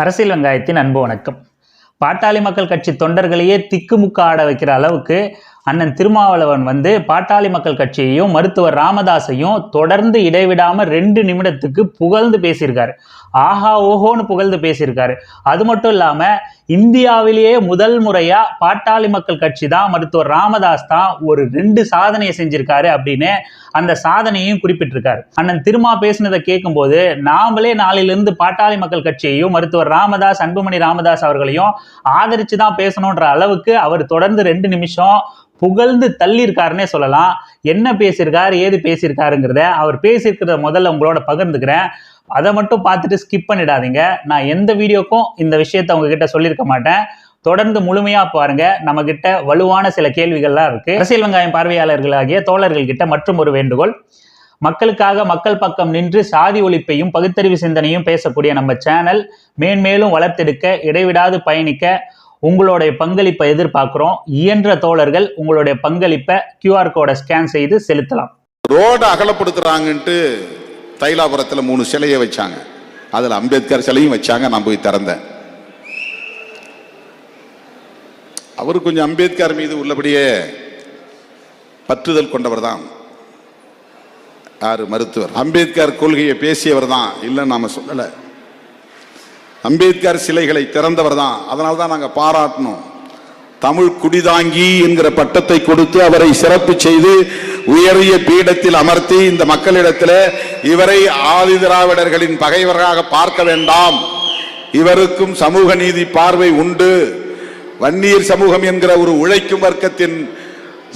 அரசியல் வெங்காயத்தின் அன்பு வணக்கம். பாட்டாளி மக்கள் கட்சி தொண்டர்களையே திக்குமுக்க ஆட வைக்கிற அளவுக்கு அண்ணன் திருமாவளவன் வந்து பாட்டாளி மக்கள் கட்சியையும் மருத்துவர் ராமதாஸையும் தொடர்ந்து இடைவிடாம ரெண்டு நிமிடத்துக்கு புகழ்ந்து பேசியிருக்காரு. ஆஹா ஓஹோன்னு புகழ்ந்து பேசியிருக்காரு. அது மட்டும் இல்லாம இந்தியாவிலேயே முதல் முறையா பாட்டாளி மக்கள் கட்சி தான் மருத்துவர் ராமதாஸ் தான் ஒரு ரெண்டு சாதனையை செஞ்சிருக்காரு அப்படின்னு அந்த சாதனையையும் குறிப்பிட்டிருக்காரு. அண்ணன் திருமா பேசினதை கேட்கும்போது நாமளே நாளிலிருந்து பாட்டாளி மக்கள் கட்சியையும் மருத்துவர் ராமதாஸ் அன்புமணி ராமதாஸ் அவர்களையும் ஆதரிச்சு தான் பேசணுன்ற அளவுக்கு அவர் தொடர்ந்து ரெண்டு நிமிஷம் புகழ்ந்து தள்ளியிருக்காருன்னே சொல்லலாம். என்ன பேசியிருக்காரு ஏது பேசியிருக்காருங்கிறத அவர் பேசியிருக்கிறத முதல்ல உங்களோட பகிர்ந்துக்கிறேன். அதை மட்டும் பார்த்துட்டு ஸ்கிப் பண்ணிடாதீங்க. நான் எந்த வீடியோக்கும் இந்த விஷயத்த உங்ககிட்ட சொல்லியிருக்க மாட்டேன். தொடர்ந்து முழுமையாக பாருங்க. நம்ம கிட்ட வலுவான சில கேள்விகள்லாம் இருக்கு. அரசியல் வெங்காயம் பார்வையாளர்களாகிய தோழர்கள் கிட்ட மற்றும் ஒரு வேண்டுகோள். மக்களுக்காக மக்கள் பக்கம் நின்று சாதி ஒழிப்பையும் பகுத்தறிவு சிந்தனையும் பேசக்கூடிய நம்ம சேனல் மேன்மேலும் வளர்த்தெடுக்க இடைவிடாது பயணிக்க உங்களுடைய பங்களிப்பை எதிர்பார்க்குறோம். இயன்ற தோழர்கள் உங்களுடைய பங்களிப்பை கியூஆர் கோடை ஸ்கேன் செய்து செலுத்தலாம். ரோடு அகலப்படுத்துறாங்கன்ட்டு தைலாபுரத்தில் மூணு சிலையை வச்சாங்க. அதில் அம்பேத்கர் சிலையும் வச்சாங்க நான் போய் திறந்தேன். அவர் கொஞ்சம் அம்பேத்கர் மீது உள்ளபடியே பற்றுதல் கொண்டவர் தான் யார்? மருத்துவர். அம்பேத்கர் கொள்கையை பேசியவர் தான் இல்லைன்னு நாம் சொல்லலை. அம்பேத்கர் சிலைகளை திறந்தவர் தான் அதனால தான் நாங்கள் பாராட்டணும். தமிழ் குடிதாங்கி என்கிற பட்டத்தை கொடுத்து அவரை சிறப்பு செய்து உயரிய பீடத்தில் அமர்த்தி இந்த மக்களிடத்தில் இவரை ஆதி திராவிடர்களின் பகைவராக பார்க்க வேண்டாம். இவருக்கும் சமூக நீதி பார்வை உண்டு. வன்னியர் சமூகம் என்கிற ஒரு உழைக்கும் வர்க்கத்தின்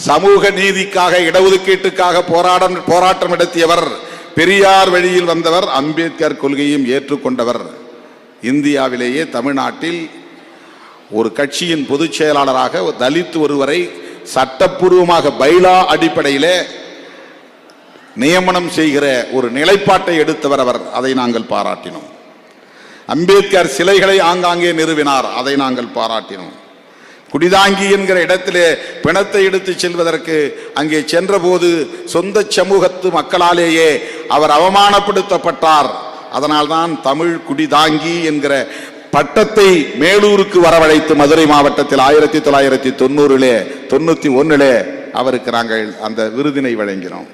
சமூக நீதிக்காக இடஒதுக்கீட்டுக்காக போராடம் போராட்டம் நடத்தியவர் பெரியார் வழியில் வந்தவர் அம்பேத்கர் கொள்கையும் ஏற்றுக்கொண்டவர். இந்தியாவிலேயே தமிழ்நாட்டில் ஒரு கட்சியின் பொதுச் செயலாளராக தலித் ஒருவரை சட்டப்பூர்வமாக பைலா அடிப்படையிலே நியமனம் செய்கிற ஒரு நிலைப்பாட்டை எடுத்தவர் அவர். அதை நாங்கள் பாராட்டினோம். அம்பேத்கர் சிலைகளை ஆங்காங்கே நிறுவினார். அதை நாங்கள் பாராட்டினோம். குடிதாங்கி என்கிற இடத்திலே பிணத்தை எடுத்து செல்வதற்கு அங்கே சென்றபோது சொந்த சமூகத்து மக்களாலேயே அவர் அவமானப்படுத்தப்பட்டார். அதனால்தான் தமிழ் குடிதாங்கி என்கிற பட்டத்தை மேலூருக்கு வரவழைத்து மதுரை மாவட்டத்தில் ஆயிரத்தி தொள்ளாயிரத்தி தொண்ணூறிலே தொண்ணூத்தி ஒன்றிலே அவருக்கு நாங்கள் அந்த விருதினை வழங்கினோம்.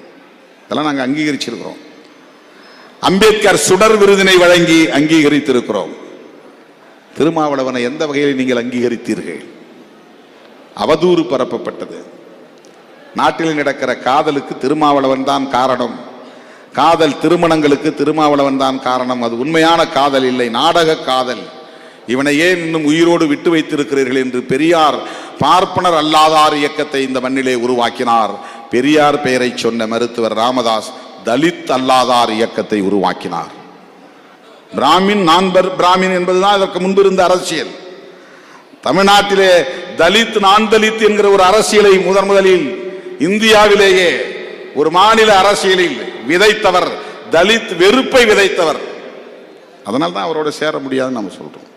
இதெல்லாம் நாங்கள் அங்கீகரிச்சிருக்கிறோம். அம்பேத்கர் சுடர் விருதினை வழங்கி அங்கீகரித்திருக்கிறோம். திருமாவளவனை எந்த வகையில் நீங்கள் அங்கீகரித்தீர்கள்? அவதூறு பரப்பப்பட்டது. நாட்டில் நடக்கிற காதலுக்கு திருமாவளவன் தான் காரணம். காதல் திருமணங்களுக்கு திருமாவளவன் தான் காரணம். அது உண்மையான காதல் இல்லை நாடக காதல். இவனை ஏன் இன்னும் உயிரோடு விட்டு வைத்திருக்கிறீர்கள் என்று பெரியார் பார்ப்பனர் அல்லாதார் இயக்கத்தை இந்த மண்ணிலே உருவாக்கினார். பெரியார் பெயரை சொன்ன மருத்துவர் ராமதாஸ் தலித் அல்லாதார் இயக்கத்தை உருவாக்கினார். பிராமின் நான்பர் பிராமின் என்பதுதான் இதற்கு முன்பு இருந்த அரசியல். தமிழ்நாட்டிலே தலித் நான் தலித் என்கிற ஒரு அரசியலை முதன் முதலில் இந்தியாவிலேயே ஒரு மாநில அரசியலில் விதைத்தவர் தலித் வெறுப்பை விதைத்தவர். அதனால்தான் அவரோட சேர முடியாதுன்னு நம்ம சொல்றோம்.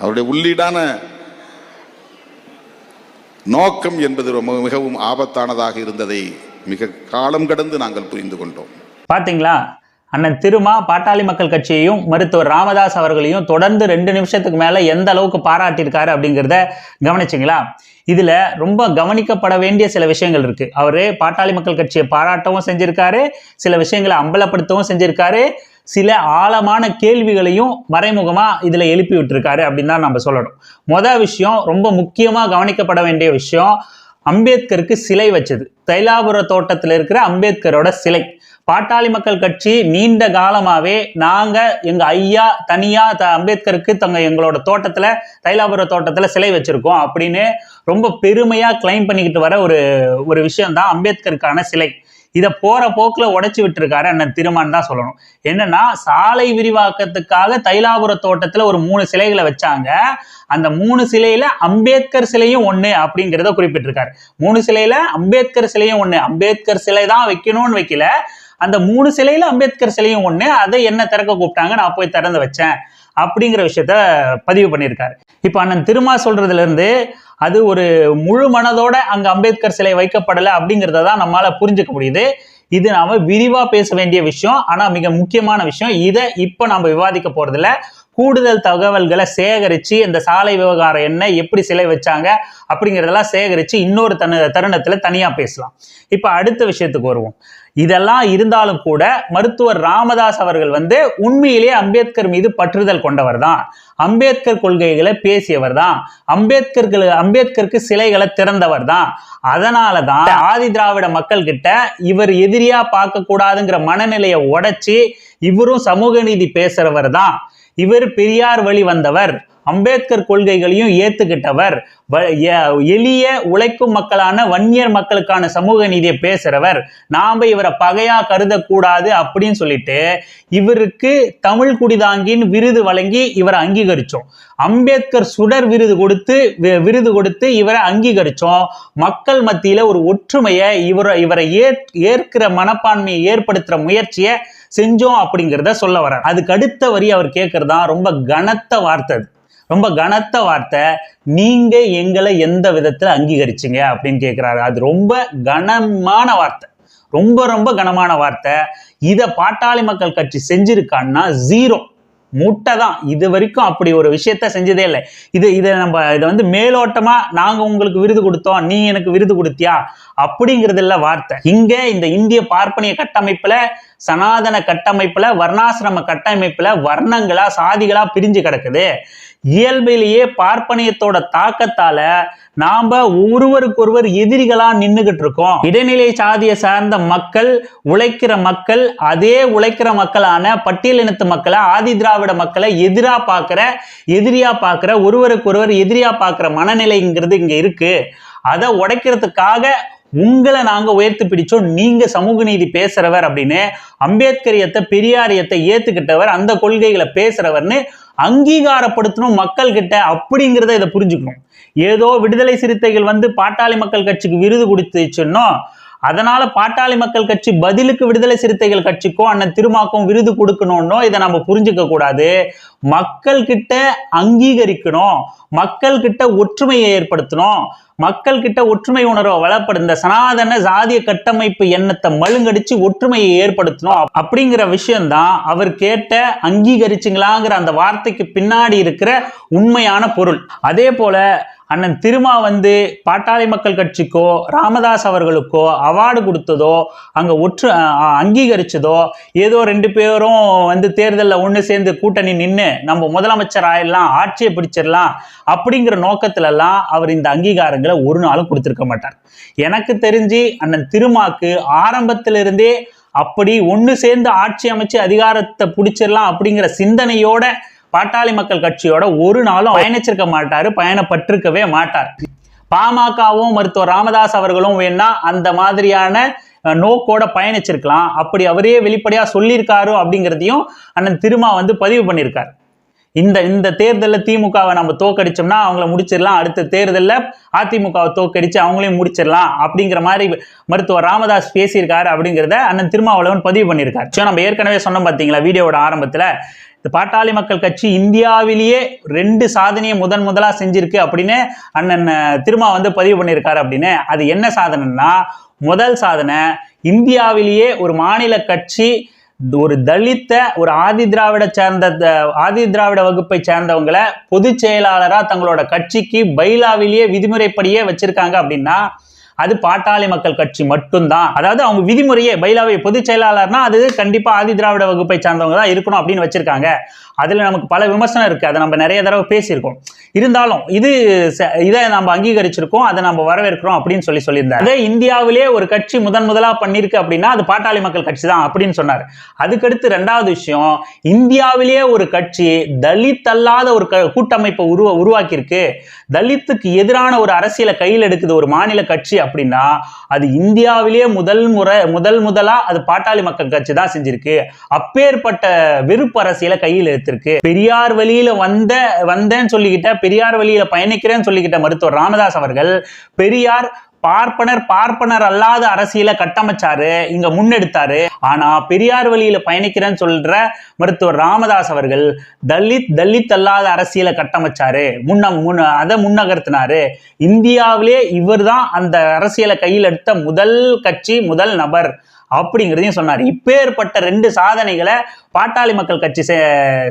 அவருடைய உள்ளீடான நோக்கம் என்பது ரொம்ப மிகவும் ஆபத்தானதாக இருந்ததை மிக காலம் கடந்து நாங்கள் புரிந்து கொண்டோம். பார்த்தீங்களா அண்ணன் திருமா பாட்டாளி மக்கள் கட்சியையும் மருத்துவர் ராமதாஸ் அவர்களையும் தொடர்ந்து ரெண்டு நிமிஷத்துக்கு மேலே எந்த அளவுக்கு பாராட்டியிருக்காரு அப்படிங்கிறத கவனிச்சிங்களா? இதில் ரொம்ப கவனிக்கப்பட வேண்டிய சில விஷயங்கள் இருக்கு. அவர் பாட்டாளி மக்கள் கட்சியை பாராட்டவும் செஞ்சுருக்காரு சில விஷயங்களை அம்பலப்படுத்தவும் செஞ்சிருக்காரு. சில ஆழமான கேள்விகளையும் மறைமுகமாக இதில் எழுப்பி விட்டுருக்காரு அப்படின்னு தான் நம்ம சொல்லணும். மொதல் விஷயம் ரொம்ப முக்கியமாக கவனிக்கப்பட வேண்டிய விஷயம் அம்பேத்கருக்கு சிலை வச்சது. தைலாபுர தோட்டத்தில் இருக்கிற அம்பேத்கரோட சிலை. பாட்டாளி மக்கள் கட்சி நீண்ட காலமாகவே நாங்கள் எங்கள் ஐயா தனியாக த அம்பேத்கருக்கு தங்க எங்களோட தோட்டத்தில் தைலாபுர தோட்டத்தில் சிலை வச்சுருக்கோம் அப்படின்னு ரொம்ப பெருமையாக கிளைம் பண்ணிக்கிட்டு வர ஒரு ஒரு விஷயம் தான் அம்பேத்கருக்கான சிலை. இதை போற போக்குல உடைச்சு விட்டுருக்காரு அண்ணன் திருமான் தான் சொல்லணும். என்னன்னா சாலை விரிவாக்கத்துக்காக தைலாபுர தோட்டத்துல ஒரு மூணு சிலைகளை வச்சாங்க. அந்த மூணு சிலையில அம்பேத்கர் சிலையும் ஒண்ணு அப்படிங்கிறத குறிப்பிட்டிருக்காரு. மூணு சிலையில அம்பேத்கர் சிலையும் ஒண்ணு. அம்பேத்கர் சிலை தான் வைக்கணும்னு வைக்கல. அந்த மூணு சிலையில அம்பேத்கர் சிலையும் ஒண்ணு. அதை என்ன திறக்க கூப்பிட்டாங்க? நான் போய் திறந்து வச்சேன். அப்படிங்கிற விஷயத்த பதிவு பண்ணியிருக்காரு. இப்போ அண்ணன் திருமா சொல்றதுலேருந்து அது ஒரு முழு மனதோட அங்கே அம்பேத்கர் சிலை வைக்கப்படலை அப்படிங்கிறத தான் நம்மளால் புரிஞ்சுக்க முடியுது. இது நாம விரிவா பேச வேண்டிய விஷயம் ஆனா மிக முக்கியமான விஷயம் இதை இப்ப நம்ம விவாதிக்க போகிறதில்ல கூடுதல் தகவல்களை சேகரித்து இந்த சாலை விவகாரம் என்ன எப்படி சிலை வச்சாங்க அப்படிங்கிறதெல்லாம் சேகரித்து இன்னொரு தன தருணத்தில் தனியாக பேசலாம். இப்போ அடுத்த விஷயத்துக்கு வருவோம். இதெல்லாம் இருந்தாலும் கூட மருத்துவர் ராமதாஸ் அவர்கள் வந்து உண்மையிலேயே அம்பேத்கர் மீது பற்றுதல் கொண்டவர் தான் அம்பேத்கர் கொள்கைகளை பேசியவர் தான் அம்பேத்கர்கள் அம்பேத்கருக்கு சிலைகளை திறந்தவர் தான் அதனால தான் ஆதி திராவிட மக்கள் கிட்ட இவர் எதிரியா பார்க்க கூடாதுங்கிற மனநிலையை உடைச்சி இவரும் சமூக நீதி பேசுறவர் தான் இவர் பெரியார் வழி வந்தவர். அம்பேத்கர் கொள்கைகளையும் ஏத்துக்கிட்டவர். வ- எ- எளிய உழைக்கும் மக்களான வன்னியர் மக்களுக்கான சமூக நீதியை பேசுறவர். நாம இவரை பகையா கருதக்கூடாது அப்படின்னு சொல்லிட்டு இவருக்கு தமிழ் குடிதாங்கின் விருது வழங்கி இவரை அங்கீகரிச்சோம். அம்பேத்கர் சுடர் விருது கொடுத்து வி- விருது கொடுத்து இவரை அங்கீகரிச்சோம். மக்கள் மத்தியில ஒரு ஒற்றுமையை இவரை இவரை ஏற்- ஏற்கிற மனப்பான்மையை ஏற்படுத்துற முயற்சியை செஞ்சோம் அப்படிங்கிறத சொல்ல வர அதுக்கு அடுத்த வரி அவர் கேட்கறதா ரொம்ப கனத்த வார்த்தை அது. ரொம்ப கனத்த வார்த்தை. நீங்க எங்களை எந்த விதத்துல அங்கீகரிச்சீங்க அப்படின்னு கேட்கிறாரு அது ரொம்ப கனமான வார்த்தை. ரொம்ப ரொம்ப கனமான வார்த்தை. இதை பாட்டாளி மக்கள் கட்சி செஞ்சிருக்கான்னா ஜீரோ முட்டை தான் இது வரைக்கும் அப்படி ஒரு விஷயத்த செஞ்சதே இல்லை. இது இதை நம்ம இதை வந்து மேலோட்டமா நாங்க உங்களுக்கு விருது கொடுத்தோம். நீ எனக்கு விருது கொடுத்தியா? அப்படிங்கிறது வார்த்தை. இங்க இந்த இந்திய பார்ப்பனிய கட்டமைப்புல சனாதன கட்டமைப்புல வர்ணாசிரம கட்டமைப்புல வர்ணங்களா சாதிகளா பிரிஞ்சு கிடக்குது. இயல்பிலேயே பார்ப்பனியத்தோட தாக்கத்தால நாம ஒருவருக்கொருவர் எதிரிகளா நின்றுகிட்டு இருக்கோம் இடைநிலை சாதியை சார்ந்த மக்கள் உழைக்கிற மக்கள் அதே உழைக்கிற மக்களான பட்டியலினத்து மக்களை ஆதி திராவிட மக்களை எதிரா பார்க்கிற எதிரியா பார்க்கிற ஒருவருக்கொருவர் எதிரியா பார்க்கிற மனநிலைங்கிறது இங்க இருக்கு. அதை உடைக்கிறதுக்காக உங்களை நாங்க உயர்த்து பிடிச்சோம். நீங்க சமூக நீதி பேசுறவர் அப்படின்னு அம்பேத்கரியத்தை பெரியாரியத்தை ஏத்துக்கிட்டவர் அந்த கொள்கைகளை பேசுறவர்னு அங்கீகாரப்படுத்தணும் மக்கள் கிட்ட அப்படிங்கிறத இதை புரிஞ்சுக்கணும். ஏதோ விடுதலை சிறுத்தைகள் வந்து பாட்டாளி மக்கள் கட்சிக்கு விருது கொடுத்துச்சுன்னோ அதனால பாட்டாளி மக்கள் கட்சி பதிலுக்கு விடுதலை சிறுத்தைகள் கட்சிக்கோ அண்ணன் திருமாக்கும் விருது கொடுக்கணும்னோ இதை நம்ம புரிஞ்சுக்க கூடாது. மக்கள் கிட்ட அங்கீகரிக்கணும். மக்கள் கிட்ட ஒற்றுமையை ஏற்படுத்தணும். மக்கள் கிட்ட ஒற்றுமை உணர்வை வளப்படுத்த சனாதன சாதிய கட்டமைப்பு எண்ணத்தை மழுங்கடிச்சு ஒற்றுமையை ஏற்படுத்தணும் அப்படிங்கிற விஷயம்தான் அவர் கேட்ட அங்கீகரிச்சிங்களாங்கிற அந்த வார்த்தைக்கு பின்னாடி இருக்கிற உண்மையான பொருள். அதே போல அண்ணன் திருமா வந்து பாட்டாளி மக்கள் கட்சிக்கோ ராமதாஸ் அவர்களுக்கோ அவார்டு கொடுத்ததோ அங்கே ஒற்று அங்கீகரித்ததோ ஏதோ ரெண்டு பேரும் வந்து தேர்தலில் ஒன்று சேர்ந்து கூட்டணி நின்று நம்ம முதலமைச்சர் ஆயிடலாம் ஆட்சியை பிடிச்சிடலாம் அப்படிங்கிற நோக்கத்திலலாம் அவர் இந்த அங்கீகாரங்களை ஒரு நாளும் கொடுத்துருக்க மாட்டார். எனக்கு தெரிஞ்சு அண்ணன் திருமாக்கு ஆரம்பத்திலிருந்தே அப்படி ஒன்று சேர்ந்து ஆட்சி அமைச்சு அதிகாரத்தை பிடிச்சிடலாம் அப்படிங்கிற சிந்தனையோட பாட்டாளி மக்கள் கட்சியோட ஒரு நாளும் பயணிச்சிருக்க மாட்டாரு பயணப்பட்டிருக்கவே மாட்டார். பாமகவும் மருத்துவர் ராமதாஸ் அவர்களும் வேணா அந்த மாதிரியான நோக்கோட பயணிச்சிருக்கலாம். அப்படி அவரே வெளிப்படையா சொல்லியிருக்காரு அப்படிங்கிறதையும் அண்ணன் திருமா வந்து பதிவு பண்ணியிருக்காரு. இந்த இந்த தேர்தலில் திமுகவை நம்ம தோக்கடிச்சோம்னா அவங்கள முடிச்சிடலாம். அடுத்த தேர்தலில் அதிமுகவை தோக்கடிச்சு அவங்களையும் முடிச்சிடலாம் அப்படிங்கிற மாதிரி மருத்துவர் ராமதாஸ் பேசியிருக்காரு அப்படிங்கிறத அண்ணன் திருமாவளவன் பதிவு பண்ணியிருக்காரு. ஸோ நம்ம ஏற்கனவே சொன்னோம் பார்த்தீங்களா வீடியோட ஆரம்பத்தில்? இந்த பாட்டாளி மக்கள் கட்சி இந்தியாவிலேயே ரெண்டு சாதனையை முதன் முதலா செஞ்சிருக்கு அப்படின்னு அண்ணன் திருமா வந்து பதிவு பண்ணியிருக்காரு அப்படின்னு. அது என்ன சாதனைன்னா முதல் சாதனை இந்தியாவிலேயே ஒரு மாநில கட்சி ஒரு தலித்த ஒரு ஆதி திராவிட சேர்ந்த த- ஆதி திராவிட வகுப்பை சேர்ந்தவங்களை பொதுச் செயலாளராக தங்களோட கட்சிக்கு பைலாவிலேயே விதிமுறைப்படியே வச்சிருக்காங்க அப்படின்னா அது பாட்டாளி மக்கள் கட்சி மட்டும்தான். அதாவது அவங்க விதிமுறையே பைலாவை பொதுச் செயலாளர்னா அது கண்டிப்பா ஆதி திராவிட வகுப்பை சார்ந்தவங்க தான் இருக்கணும் அப்படின்னு வச்சிருக்காங்க. அதில் நமக்கு பல விமர்சனம் இருக்குது அதை நம்ம நிறைய தடவை பேசியிருக்கோம். இருந்தாலும் இது ச- இதை நம்ம அங்கீகரிச்சிருக்கோம் அதை நம்ம வரவேற்கிறோம் அப்படின்னு சொல்லி சொல்லியிருந்தார். அதே இந்தியாவிலே ஒரு கட்சி முதன் முதலா பண்ணியிருக்கு அப்படின்னா அது பாட்டாளி மக்கள் கட்சி தான் அப்படின்னு சொன்னார். அதுக்கடுத்து ரெண்டாவது விஷயம் இந்தியாவிலேயே ஒரு கட்சி தலித் அல்லாத ஒரு க- கூட்டமைப்பை உருவ உருவாக்கியிருக்கு. தலித்துக்கு எதிரான ஒரு அரசியலை கையில் எடுக்குது ஒரு மாநில கட்சி அப்படின்னா அது இந்தியாவிலேயே முதல் முறை முதல் முதலா அது பாட்டாளி மக்கள் கட்சி தான் செஞ்சிருக்கு. அப்பேற்பட்ட வெறுப்பு அரசியலை கையில் எடுத்திருக்கு. பெரியார் வழியில வந்த வந்தேன்னு சொல்லிக்கிட்ட பெரியார் வழியில பயணிக்கிறேன்னு சொல்லிக்கிட்ட மருத்துவர் ராமதாஸ் அவர்கள் பெரியார் பார்ப்பனர் பார்ப்பனர் அல்லாத அரசியலை கட்டமைச்சாரு இங்க முன்னெடுத்தாரு. ஆனா பெரியார் வழியில பயணிக்கிறேன்னு சொல்ற மருத்துவர் ராமதாஸ் அவர்கள் தலித் தலித் அல்லாத அரசியலை கட்டமைச்சாரு. முன்ன முன்ன அதை முன்னகர்த்தினாரு. இந்தியாவிலே இவர்தான் அந்த அரசியலை கையில் எடுத்த முதல் கட்சி முதல் நபர். அப்படிங்கிறதையும் சொன்னார். இப்பேற்பட்ட ரெண்டு சாதனைகளை பாட்டாளி மக்கள் கட்சி செ-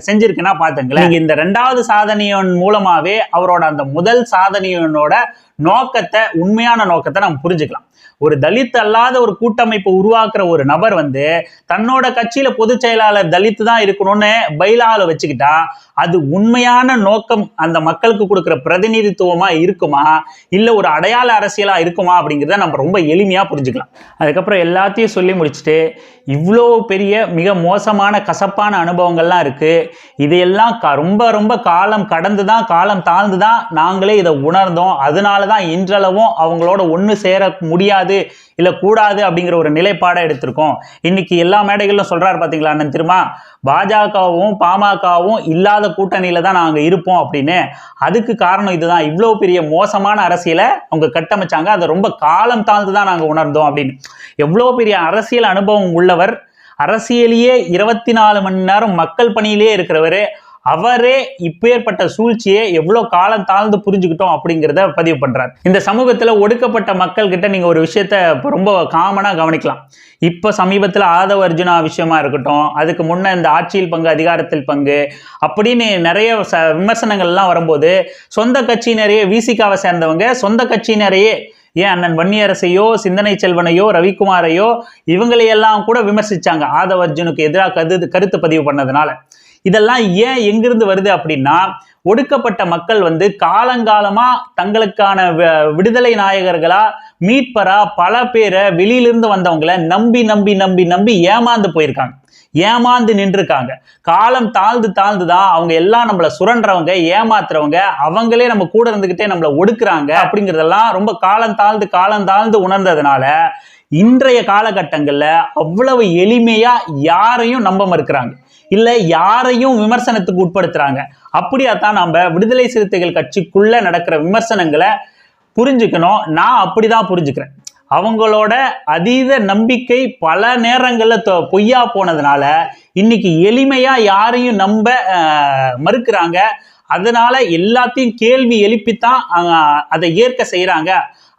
செஞ்சிருக்குன்னா பார்த்துங்களேன் இந்த ரெண்டாவது சாதனையின் மூலமாவே அவரோட அந்த முதல் சாதனையினோட நோக்கத்தை உண்மையான நோக்கத்தை நம்ம புரிஞ்சுக்கலாம். ஒரு தலித் அல்லாத ஒரு கூட்டமைப்பு உருவாக்குற ஒரு நபர் வந்து தன்னோட கட்சியில பொதுச் செயலாளர் தலித் தான் இருக்கணும்னு பைலால வச்சுக்கிட்டா அது உண்மையான நோக்கம் அந்த மக்களுக்கு கொடுக்குற பிரதிநிதித்துவமா இருக்குமா? இல்ல ஒரு அடையாள அரசியலா இருக்குமா அப்படிங்கிறத நம்ம ரொம்ப எளிமையா புரிஞ்சுக்கலாம். அதுக்கப்புறம் எல்லாத்தையும் சொல்லி முடிச்சுட்டு இவ்வளோ பெரிய மிக மோசமான கசப்பான அனுபவங்கள்லாம் இருக்கு. இதையெல்லாம் க- ரொம்ப ரொம்ப காலம் கடந்து தான் காலம் தாழ்ந்து தான் நாங்களே இதை உணர்ந்தோம். அதனால தான் இன்றளவும் அவங்களோட ஒன்று சேர முடியாது இல்லை கூடாது அப்படிங்கிற ஒரு நிலைப்பாடை எடுத்திருக்கோம். இன்னைக்கு எல்லா மேடைகளிலும் சொல்கிறாரு பார்த்தீங்களா அண்ணன் திருமா? பாஜகவும் பாமகவும் இல்லாத கூட்டணியில் தான் நாங்கள் இருப்போம் அப்படின்னு. அதுக்கு காரணம் இதுதான். இவ்வளோ பெரிய மோசமான அரசியலை அவங்க கட்டமைச்சாங்க. அதை ரொம்ப காலம் தாழ்ந்து தான் நாங்கள் உணர்ந்தோம் அப்படின்னு. எவ்வளோ பெரிய அரசியல் அனுபவம் உள்ளவர் அரசியலையே இருபத்தி நாலு மணி நேரம் மக்கள் பணியிலேயே இருக்கிறவர் அவரே இப்பேற்பட்ட சூழ்ச்சியை எவ்வளோ காலம் தாழ்ந்து புரிஞ்சுக்கிட்டோம் அப்படிங்கிறத பதிவு பண்ணுறார் இந்த சமூகத்தில் ஒடுக்கப்பட்ட மக்கள் கிட்ட நீங்கள் ஒரு விஷயத்த ரொம்ப காமனாக கவனிக்கலாம். இப்போ சமீபத்தில் ஆதவ அர்ஜுனா விஷயமா இருக்கட்டும் அதுக்கு முன்னே இந்த ஆட்சியில் பங்கு அதிகாரத்தில் பங்கு அப்படின்னு நிறைய ச விமர்சனங்கள்லாம் வரும்போது சொந்த கட்சியினரையே விசிகாவை சேர்ந்தவங்க சொந்த கட்சியினரையே ஏன் அண்ணன் வன்னியரசையோ சிந்தனை செல்வனையோ ரவிக்குமாரையோ இவங்களையெல்லாம் கூட விமர்சித்தாங்க ஆதவ அர்ஜுனுக்கு எதிராக கருத்து கருத்து பதிவு பண்ணதுனால. இதெல்லாம் ஏன் எங்கிருந்து வருது அப்படின்னா ஒடுக்கப்பட்ட மக்கள் வந்து காலங்காலமா தங்களுக்கான விடுதலை நாயகர்களா மீட்பரா பல பேரை வெளியிலிருந்து வந்தவங்கள நம்பி நம்பி நம்பி நம்பி ஏமாந்து போயிருக்காங்க. ஏமாந்து நின்றுருக்காங்க. காலம் தாழ்ந்து தாழ்ந்து தான் அவங்க எல்லாம் நம்மளை சுரண்டுறவங்க ஏமாத்துறவங்க அவங்களே நம்ம கூட இருந்துக்கிட்டே நம்மளை ஒடுக்குறாங்க அப்படிங்கிறதெல்லாம் ரொம்ப காலம் தாழ்ந்து காலம் தாழ்ந்து உணர்ந்ததுனால இன்றைய காலகட்டங்களில் அவ்வளவு எளிமையாக யாரையும் நம்ப மறுக்கிறாங்க. இல்லை யாரையும் விமர்சனத்துக்கு உட்படுத்துறாங்க. அப்படியாத்தான் நம்ம விடுதலை சிறுத்தைகள் கட்சிக்குள்ள நடக்கிற விமர்சனங்களை புரிஞ்சுக்கணும். நான் அப்படி தான் புரிஞ்சுக்கிறேன். அவங்களோட அதீத நம்பிக்கை பல நேரங்களில் தொ- பொய்யா போனதுனால இன்னைக்கு எளிமையா யாரையும் நம்ப மறுக்கிறாங்க. அதனால எல்லாத்தையும் கேள்வி எழுப்பித்தான் அதை ஏற்க செய்கிறாங்க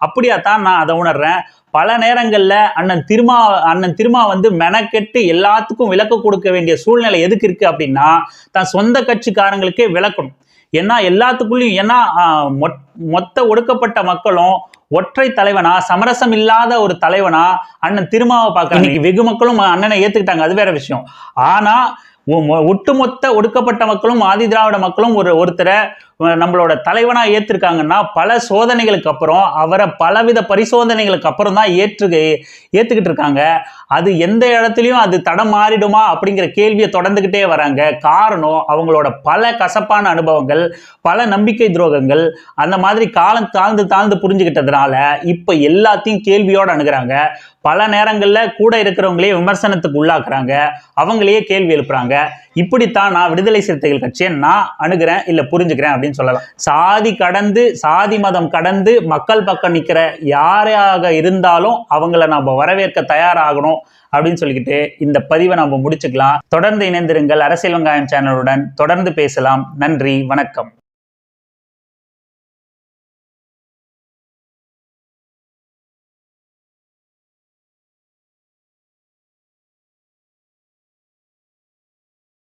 அப்படியாத்தான் நான் அதை உணர்றேன். பல நேரங்களில் அண்ணன் திருமா அண்ணன் திருமா வந்து மெனக்கெட்டு எல்லாத்துக்கும் விளக்க கொடுக்க வேண்டிய சூழ்நிலை எதுக்கு இருக்கு அப்படின்னா தான் சொந்த கட்சிக்காரங்களுக்கே விளக்கணும். ஏன்னா எல்லாத்துக்குள்ளேயும் ஏன்னா மொத்த ஒடுக்கப்பட்ட மக்களும் ஒற்றை தலைவனா சமரசம் இல்லாத ஒரு தலைவனா அண்ணன் திருமாவை பார்க்க இன்னைக்கு வெகு மக்களும் அண்ணனை ஏத்துக்கிட்டாங்க. அது வேற விஷயம். ஆனா ஒட்டுமொத்த ஒடுக்கப்பட்ட மக்களும் ஆதி திராவிட மக்களும் ஒரு ஒருத்தரை நம்மளோட தலைவனாக ஏற்றிருக்காங்கன்னா பல சோதனைகளுக்கு அப்புறம் அவரை பலவித பரிசோதனைகளுக்கு அப்புறம் தான் ஏற்று ஏற்றுக்கிட்டு இருக்காங்க. அது எந்த இடத்துலையும் அது தடம் மாறிடுமா அப்படிங்கிற கேள்வியை தொடர்ந்துக்கிட்டே வராங்க. காரணம் அவங்களோட பல கசப்பான அனுபவங்கள் பல நம்பிக்கை துரோகங்கள் அந்த மாதிரி காலம் தாழ்ந்து தாழ்ந்து புரிஞ்சுக்கிட்டதுனால இப்போ எல்லாத்தையும் கேள்வியோடு அணுகிறாங்க. பல நேரங்களில் கூட இருக்கிறவங்களே விமர்சனத்துக்கு உள்ளாக்குறாங்க. அவங்களையே கேள்வி எழுப்புறாங்க. இப்படித்தான் நான் விடுதலை சிறுத்தைகள் கட்சியை நான் அணுகிறேன் இல்லை புரிஞ்சுக்கிறேன் அப்படின்னு சொல்லலாம். சாதி கடந்து சாதி மதம் கடந்து மக்கள் பக்கம் நிற்கிற யாராக இருந்தாலும் அவங்கள நம்ம வரவேற்க தயாராகணும் அப்படின்னு சொல்லிக்கிட்டு இந்த பதிவை நம்ம முடிச்சுக்கலாம். தொடர்ந்து இணைந்திருங்கள் அரசியல் வெங்காயம் சேனலுடன். தொடர்ந்து பேசலாம். நன்றி. வணக்கம்.